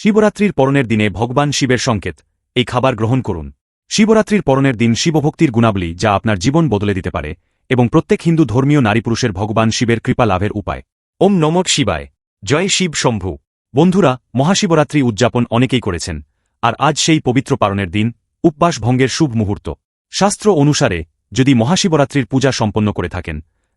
শিবরাত্রির পরনের দিনে ভগবান শিবের সংকেত। এই খাবার গ্রহণ করুন। শিবরাত্রির পরনের দিন শিবভক্তির গুণাবলী যা আপনার জীবন বদলে দিতে পারে এবং প্রত্যেক হিন্দু ধর্মীয় নারী পুরুষের ভগবান শিবের কৃপা লাভের উপায়। ওম নমক শিবায়। জয় শিব শম্ভু। বন্ধুরা, মহাশিবরাত্রি উদযাপন অনেকেই করেছেন, আর আজ সেই পবিত্র পালনের দিন, উপবাস ভঙ্গের শুভ মুহূর্ত। শাস্ত্র অনুসারে, যদি মহাশিবরাত্রির পূজা সম্পন্ন করে থাকেন,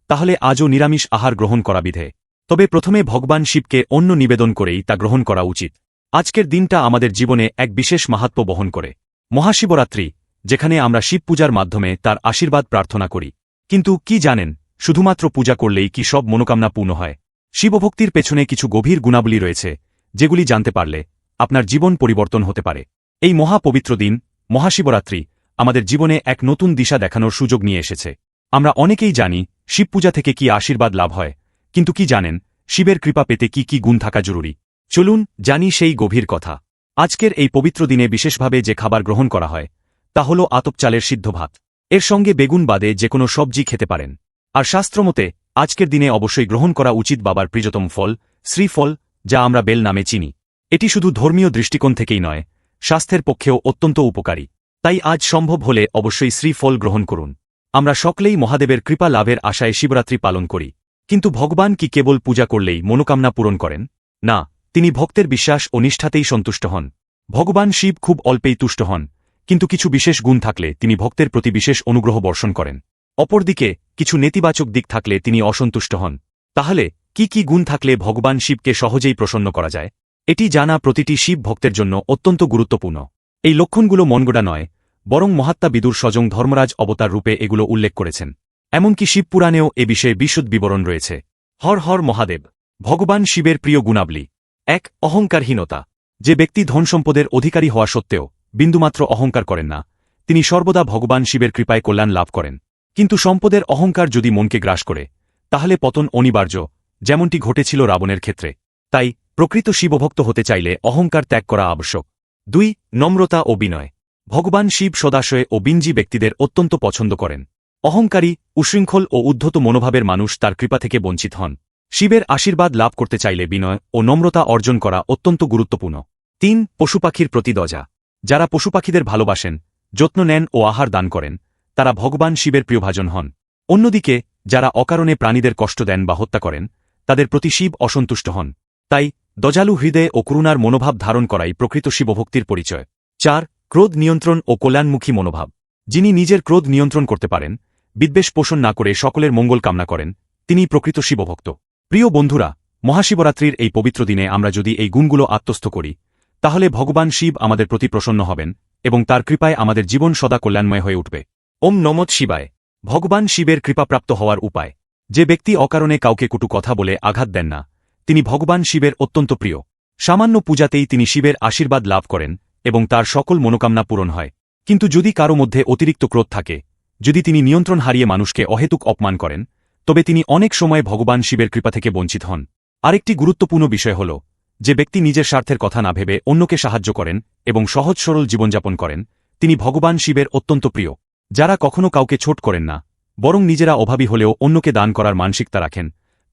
তাহলে আজও নিরামিষ আহার গ্রহণ করা বিধে। তবে প্রথমে ভগবান শিবকে অন্য নিবেদন করেই তা গ্রহণ করা উচিত। আজকের দিনটা আমাদের জীবনে এক বিশেষ মাহাত্ম বহন করে। মহাশিবরাত্রি, যেখানে আমরা শিব পূজার মাধ্যমে তার আশীর্বাদ প্রার্থনা করি। কিন্তু কি জানেন, শুধুমাত্র পূজা করলেই কি সব মনোকামনা পূর্ণ হয়? শিবভক্তির পেছনে কিছু গভীর গুণাবলী রয়েছে, যেগুলি জানতে পারলে আপনার জীবন পরিবর্তন হতে পারে। এই মহাপবিত্র দিন, মহাশিবরাত্রি, আমাদের জীবনে এক নতুন দিশা দেখানোর সুযোগ নিয়ে এসেছে। আমরা অনেকেই জানি, শিব পূজা থেকে কি আশীর্বাদ লাভ হয়, কিন্তু কি জানেন, শিবের কৃপা পেতে কি কি গুণ থাকা জরুরি? চলুন জানি সেই গভীর কথা। আজকের এই পবিত্র দিনে বিশেষভাবে যে খাবার গ্রহণ করা হয়, তা হল আতপ চালের সিদ্ধ ভাত। এর সঙ্গে বেগুন বাদে যে কোনো সবজি খেতে পারেন। আর শাস্ত্রমতে আজকের দিনে অবশ্যই গ্রহণ করা উচিত বাবার প্রিয়তম ফল, শ্রীফল, যা আমরা বেল নামে চিনি। এটি শুধু ধর্মীয় দৃষ্টিকোণ থেকেই নয়, স্বাস্থ্যের পক্ষেও অত্যন্ত উপকারী। তাই আজ সম্ভব হলে অবশ্যই শ্রীফল গ্রহণ করুন। আমরা সকলেই মহাদেবের কৃপা লাভের আশায় শিবরাত্রি পালন করি। কিন্তু ভগবান কি কেবল পূজা করলেই মনোকামনা পূরণ করেন? না তিনি ভক্তের বিশ্বাস ও নিষ্ঠাতেই সন্তুষ্ট হন। ভগবান শিব খুব অল্পেই তুষ্ট হন, কিন্তু কিছু বিশেষ গুণ থাকলে তিনি ভক্তের প্রতি বিশেষ অনুগ্রহ বর্ষণ করেন। অপরদিকে, কিছু নেতিবাচক দিক থাকলে তিনি অসন্তুষ্ট হন। তাহলে, কি কি গুণ থাকলে ভগবান শিবকে সহজেই প্রসন্ন করা যায়? এটি জানা প্রতিটি শিব ভক্তের জন্য অত্যন্ত গুরুত্বপূর্ণ। এই লক্ষণগুলো মনগোড়া নয়, বরং মহাত্মা বিদুর স্বজং ধর্মরাজ অবতার রূপে এগুলো উল্লেখ করেছেন। এমনকি শিবপুরাণেও এ বিষয়ে বিশদ বিবরণ রয়েছে। হর হর মহাদেব, ভগবান শিবের প্রিয় গুণাবলী। এক, অহংকারহীনতা। যে ব্যক্তি ধন সম্পদের অধিকারী হওয়া সত্ত্বেও বিন্দুমাত্র অহংকার করেন না, তিনি সর্বদা ভগবান শিবের কৃপায় কল্যাণ লাভ করেন। কিন্তু সম্পদের অহংকার যদি মনকে গ্রাস করে, তাহলে পতন অনিবার্য, যেমনটি ঘটেছিল রাবণের ক্ষেত্রে। তাই প্রকৃত শিবভক্ত হতে চাইলে অহংকার ত্যাগ করা আবশ্যক। দুই, নম্রতা ও বিনয়। ভগবান শিব সদাশয় ও বিঞ্জি ব্যক্তিদের অত্যন্ত পছন্দ করেন। অহংকারী, উশৃঙ্খল ও উদ্ধত মনোভাবের মানুষ তার কৃপা থেকে বঞ্চিত হন। শিবের আশীর্বাদ লাভ করতে চাইলে বিনয় ও নম্রতা অর্জন করা অত্যন্ত গুরুত্বপূর্ণ। তিন পশুপাখির প্রতি দজা যারা পশুপাখিদের ভালোবাসেন, যত্ন নেন ও আহার দান করেন, তারা ভগবান শিবের প্রিয়ভাজন হন। অন্যদিকে, যারা অকারণে প্রাণীদের কষ্ট দেন বা হত্যা করেন, তাদের প্রতি শিব অসন্তুষ্ট হন। তাই দজালু হৃদয়ে ও করুণার মনোভাব ধারণ করাই প্রকৃত শিবভক্তির পরিচয়। চার, ক্রোধ নিয়ন্ত্রণ ও কল্যাণমুখী মনোভাব। যিনি নিজের ক্রোধ নিয়ন্ত্রণ করতে পারেন, বিদ্বেষ পোষণ না করে সকলের মঙ্গল কামনা করেন তিনি প্রকৃত শিবভক্ত। প্রিয় বন্ধুরা, মহাশিবরাত্রির এই পবিত্র দিনে আমরা যদি এই গুণগুলো আত্মস্থ করি, তাহলে ভগবান শিব আমাদের প্রতি প্রসন্ন হবেন এবং তার কৃপায় আমাদের জীবন সদা কল্যাণময় হয়ে উঠবে। ওম নমৎ শিবায়। ভগবান শিবের কৃপাপ্রাপ্ত হওয়ার উপায়, যে ব্যক্তি অকারণে কাউকে কুটু কথা বলে আঘাত দেন না, তিনি ভগবান শিবের অত্যন্ত প্রিয়। সামান্য পূজাতেই তিনি শিবের আশীর্বাদ লাভ করেন এবং তার সকল মনোকামনা পূরণ হয়। কিন্তু যদি কারও মধ্যে অতিরিক্ত ক্রোধ থাকে, যদি তিনি নিয়ন্ত্রণ হারিয়ে মানুষকে অহেতুক অপমান করেন তবে তিনি অনেক সময় ভগবান শিবের কৃপা থেকে বঞ্চিত হন। আরেকটি গুরুত্বপূর্ণ বিষয় হল, যে ব্যক্তি নিজের স্বার্থের কথা না ভেবে অন্যকে সাহায্য করেন এবং সহজ সরল জীবনযাপন করেন, তিনি ভগবান শিবের অত্যন্ত প্রিয়। যারা কখনো কাউকে ছোট করেন না, বরং নিজেরা অভাবী হলেও অন্যকে দান করার মানসিকতা রাখেন,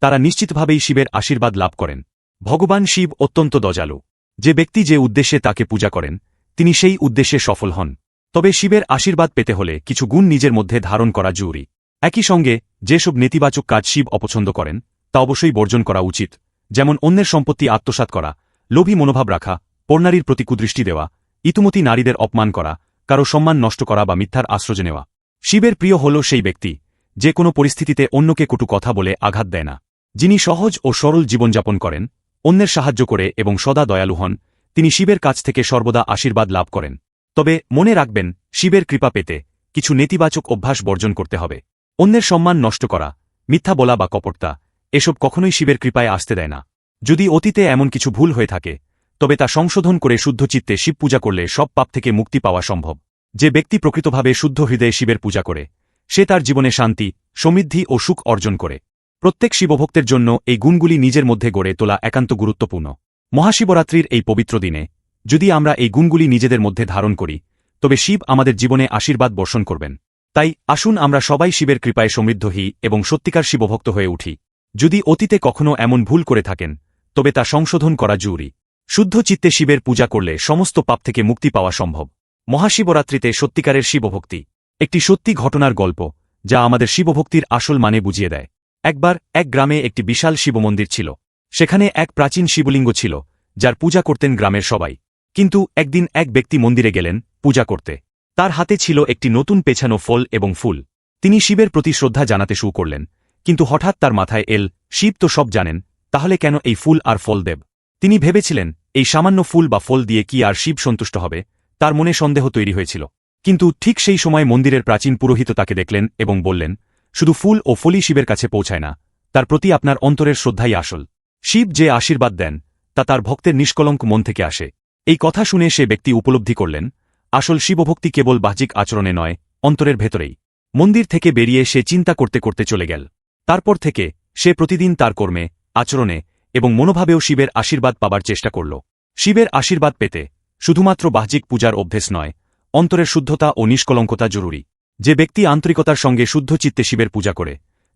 তারা নিশ্চিতভাবেই শিবের আশীর্বাদ লাভ করেন। ভগবান শিব অত্যন্ত দজালু যে ব্যক্তি যে উদ্দেশ্যে তাকে পূজা করেন, তিনি সেই উদ্দেশ্যে সফল হন। তবে শিবের আশীর্বাদ পেতে হলে কিছু গুণ নিজের মধ্যে ধারণ করা জরুরি। একই সঙ্গে, যেসব নেতিবাচক কাজ শিব অপছন্দ করেন, তা অবশ্যই বর্জন করা উচিত, যেমন অন্যের সম্পত্তি আত্মসাৎ করা, লোভী মনোভাব রাখা পর্নারীর প্রতি কুদৃষ্টি দেওয়া ইতিমতি নারীদের অপমান করা, কারও সম্মান নষ্ট করা বা মিথ্যার আশ্রয় নেওয়া। শিবের প্রিয় হল সেই ব্যক্তি, যে কোনো পরিস্থিতিতে অন্যকে কটু কথা বলে আঘাত দেয় না। যিনি সহজ ও সরল জীবনযাপন করেন, অন্যের সাহায্য করে এবং সদা দয়ালু হন, তিনি শিবের কাছ থেকে সর্বদা আশীর্বাদ লাভ করেন। তবে মনে রাখবেন, শিবের কৃপা পেতে কিছু নেতিবাচক অভ্যাস বর্জন করতে হবে। অন্যের সম্মান নষ্ট করা, মিথ্যা বলা বা কপটতা, এসব কখনোই শিবের কৃপায় আসতে দেয় না। যদি অতীতে এমন কিছু ভুল হয়ে থাকে, তবে তা সংশোধন করে শুদ্ধ চিত্তে শিব পূজা করলে সব পাপ থেকে মুক্তি পাওয়া সম্ভব। যে ব্যক্তি প্রকৃতভাবে শুদ্ধ হৃদয়ে শিবের পূজা করে, সে তার জীবনে শান্তি, সমৃদ্ধি ও সুখ অর্জন করে। প্রত্যেক শিবভক্তের জন্য এই গুণগুলি নিজের মধ্যে গড়ে তোলা একান্ত গুরুত্বপূর্ণ। মহাশিবরাত্রির এই পবিত্র দিনে, যদি আমরা এই গুণগুলি নিজেদের মধ্যে ধারণ করি, তবে শিব আমাদের জীবনে আশীর্বাদ বর্ষণ করবেন। তাই আসুন আমরা সবাই শিবের কৃপায় সমৃদ্ধ হই এবং সত্যিকার শিবভক্ত হয়ে উঠি। যদি অতীতে কখনো এমন ভুল করে থাকেন, তবে তা সংশোধন করা জরুরি। শুদ্ধ চিত্তে শিবের পূজা করলে সমস্ত পাপ থেকে মুক্তি পাওয়া সম্ভব। মহাশিবরাত্রিতে সত্যিকারের শিবভক্তি একটি সত্যি ঘটনার গল্প, যা আমাদের শিবভক্তির আসল মানে বুঝিয়ে দেয়। একবার এক গ্রামে একটি বিশাল শিবমন্দির ছিল। সেখানে এক প্রাচীন শিবলিঙ্গ ছিল, যার পূজা করতেন গ্রামের সবাই। কিন্তু একদিন এক ব্যক্তি মন্দিরে গেলেন, পূজা করতে। তার হাতে ছিল একটি নতুন পেছানো ফল এবং ফুল। তিনি শিবের প্রতি শ্রদ্ধা জানাতে শুরু করলেন। কিন্তু হঠাৎ তার মাথায় এল, শিব তো সব জানেন, তাহলে কেন এই ফুল আর ফল দেব? তিনি ভেবেছিলেন, এই সামান্য ফুল বা ফল দিয়ে কি আর শিব সন্তুষ্ট হবে? তার মনে সন্দেহ তৈরি হয়েছিল। কিন্তু ঠিক সেই সময় মন্দিরের প্রাচীন পুরোহিত তাকে দেখলেন এবং বললেন, শুধু ফুল ও ফলি শিবের কাছে পৌঁছায় না, তার প্রতি আপনার অন্তরের শ্রদ্ধাই আসল। শিব যে আশীর্বাদ দেন, তা তার ভক্তের নিষ্কলঙ্ক মন থেকে আসে। এই কথা শুনে সে ব্যক্তি উপলব্ধি করলেন আসল শিবভক্তি কেবল বাহ্যিক আচরণে নয়, অন্তরের ভেতরেই। মন্দির থেকে বেরিয়ে সে চিন্তা করতে করতে চলে গেল। তারপর থেকে সে প্রতিদিন তার কর্মে, আচরণে এবং মনোভাবেও শিবের আশীর্বাদ পাবার চেষ্টা করল। শিবের আশীর্বাদ পেতে শুধুমাত্র বাহ্যিক পূজার অভ্যেস নয়, অন্তরের শুদ্ধতা ও নিষ্কলঙ্কতা জরুরি। যে ব্যক্তি আন্তরিকতার সঙ্গে শুদ্ধ চিত্তে শিবের পূজা করে,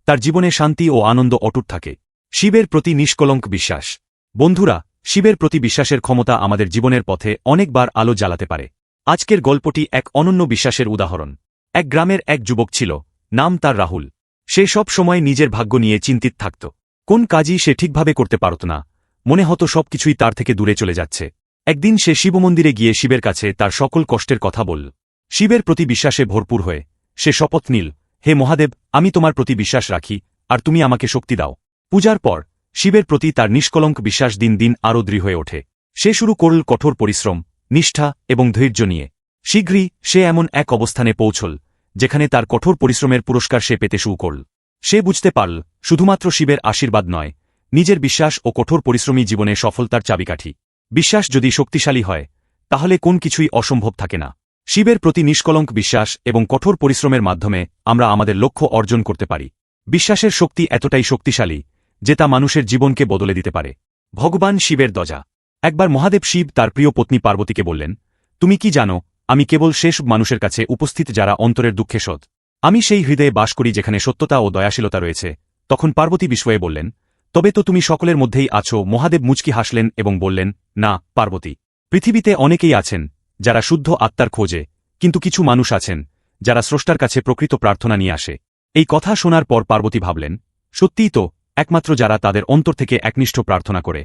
তার জীবনে শান্তি ও আনন্দ অটুট থাকে। শিবের প্রতি নিষ্কলঙ্ক বিশ্বাস। বন্ধুরা, শিবের প্রতি বিশ্বাসের ক্ষমতা আমাদের জীবনের পথে অনেকবার আলো জ্বালাতে পারে। আজকের গল্পটি এক অনন্য বিশ্বাসের উদাহরণ। এক গ্রামের এক যুবক ছিল, নাম তার রাহুল। সে সব সময় নিজের ভাগ্য নিয়ে চিন্তিত থাকত। কোন কাজই সে ঠিকভাবে করতে পারত না। মনে হতো সবকিছুই তার থেকে দূরে চলে যাচ্ছে। একদিন সে শিবমন্দিরে গিয়ে শিবের কাছে তার সকল কষ্টের কথা বলল। শিবের প্রতি বিশ্বাসে ভরপুর হয়ে, সে শপথ নিল, হে মহাদেব, আমি তোমার প্রতি বিশ্বাস রাখি, আর তুমি আমাকে শক্তি দাও। পূজার পর, শিবের প্রতি তার নিষ্কলঙ্ক বিশ্বাস দিন দিন আরও দৃঢ় হয়ে ওঠে। সে শুরু করল কঠোর পরিশ্রম নিষ্ঠা এবং ধৈর্য নিয়ে। শীঘ্রই সে এমন এক অবস্থানে পৌঁছল, যেখানে তার কঠোর পরিশ্রমের পুরস্কার সে পেতে শুরু করল। সে বুঝতে পারল, শুধুমাত্র শিবের আশীর্বাদ নয়, নিজের বিশ্বাস ও কঠোর পরিশ্রমী জীবনে সফলতার চাবিকাঠি। বিশ্বাস যদি শক্তিশালী হয়, তাহলে কোন কিছুই অসম্ভব থাকে না। শিবের প্রতি নিষ্কলঙ্ক বিশ্বাস এবং কঠোর পরিশ্রমের মাধ্যমে আমরা আমাদের লক্ষ্য অর্জন করতে পারি। বিশ্বাসের শক্তি এতটাই শক্তিশালী, যে তা মানুষের জীবনকে বদলে দিতে পারে। ভগবান শিবের দজা একবার মহাদেব শিব তার প্রিয় পত্নী পার্বতীকে বললেন, তুমি কি জানো, আমি কেবল শেষ মানুষের কাছে উপস্থিত যারা অন্তরের দুঃখে শোধ আমি সেই হৃদয়ে বাস করি যেখানে সত্যতা ও দয়াশীলতা রয়েছে। তখন পার্বতী বিস্ময়ে বললেন, তবে তো তুমি সকলের মধ্যেই আছো। মহাদেব মুচকি হাসলেন এবং বললেন, না, পার্বতী, পৃথিবীতে অনেকেই আছেন যারা শুদ্ধ আত্মার খোঁজে, কিন্তু কিছু মানুষ আছেন যারা স্রষ্টার কাছে প্রকৃত প্রার্থনা নিয়ে আসে। এই কথা শোনার পর পার্বতী ভাবলেন, সত্যিই তো, একমাত্র যারা তাদের অন্তর থেকে একনিষ্ঠ প্রার্থনা করে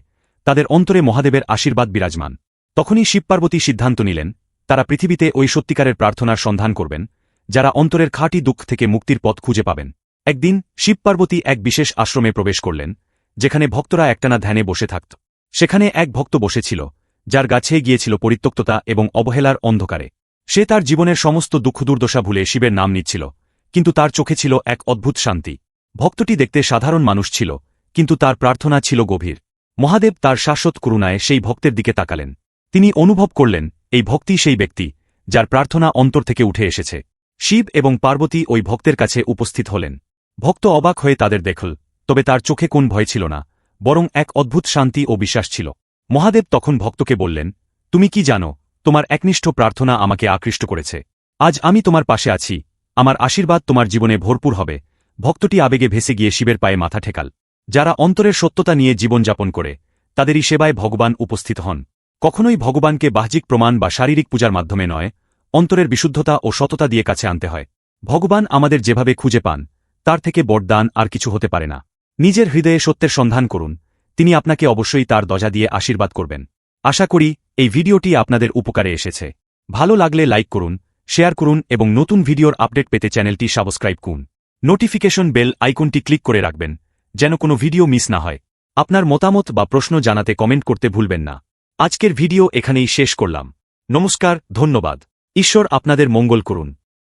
তাদের অন্তরে মহাদেবের আশীর্বাদ বিরাজমান। তখনই শিবপার্বতী সিদ্ধান্ত নিলেন, তারা পৃথিবীতে ওই সত্যিকারের প্রার্থনার সন্ধান করবেন, যারা অন্তরের খাঁটি দুঃখ থেকে মুক্তির পথ খুঁজে পাবেন। একদিন শিবপার্বতী এক বিশেষ আশ্রমে প্রবেশ করলেন, যেখানে ভক্তরা একটানা ধ্যানে বসে থাকত। সেখানে এক ভক্ত বসেছিল, যার গাছে গিয়েছিল পরিত্যক্ততা এবং অবহেলার অন্ধকারে। সে তার জীবনের সমস্ত দুঃখ দুর্দশা ভুলে শিবের নাম নিচ্ছিল, কিন্তু তার চোখে ছিল এক অদ্ভুত শান্তি। ভক্তটি দেখতে সাধারণ মানুষ ছিল, কিন্তু তার প্রার্থনা ছিল গভীর। মহাদেব তার শাশ্বত করুণায় সেই ভক্তের দিকে তাকালেন। তিনি অনুভব করলেন, এই ভক্তি সেই ব্যক্তি, যার প্রার্থনা অন্তর থেকে উঠে এসেছে। শিব এবং পার্বতী ওই ভক্তের কাছে উপস্থিত হলেন। ভক্ত অবাক হয়ে তাদের দেখল, তবে তার চোখে কোন ভয় ছিল না, বরং এক অদ্ভুত শান্তি ও বিশ্বাস ছিল। মহাদেব তখন ভক্তকে বললেন, তুমি কি জানো, তোমার একনিষ্ঠ প্রার্থনা আমাকে আকৃষ্ট করেছে। আজ আমি তোমার পাশে আছি, আমার আশীর্বাদ তোমার জীবনে ভরপুর হবে। ভক্তটি আবেগে ভেসে গিয়ে শিবের পায়ে মাথা ঠেকাল। যারা অন্তরের সত্যতা নিয়ে জীবনযাপন করে, তাদেরই সেবায় ভগবান উপস্থিত হন। কখনোই ভগবানকে বাহ্যিক প্রমাণ বা শারীরিক পূজার মাধ্যমে নয়, অন্তরের বিশুদ্ধতা ও সততা দিয়ে কাছে আনতে হয়। ভগবান আমাদের যেভাবে খুঁজে পান, তার থেকে বরদান আর কিছু হতে পারে না। নিজের হৃদয়ে সত্যের সন্ধান করুন, তিনি আপনাকে অবশ্যই তার দজা দিয়ে আশীর্বাদ করবেন। আশা করি, এই ভিডিওটি আপনাদের উপকারে এসেছে। ভালো লাগলে লাইক করুন, শেয়ার করুন এবং নতুন ভিডিওর আপডেট পেতে চ্যানেলটি সাবস্ক্রাইব করুন। নোটিফিকেশন বেল আইকনটি ক্লিক করে রাখবেন। যেন কোনো ভিডিও মিস না হয়। আপনার মতামত বা প্রশ্ন জানাতে কমেন্ট করতে ভুলবেন না। আজকের ভিডিও এখানেই শেষ করলাম। নমস্কার, ধন্যবাদ। ঈশ্বর আপনাদের মঙ্গল করুন।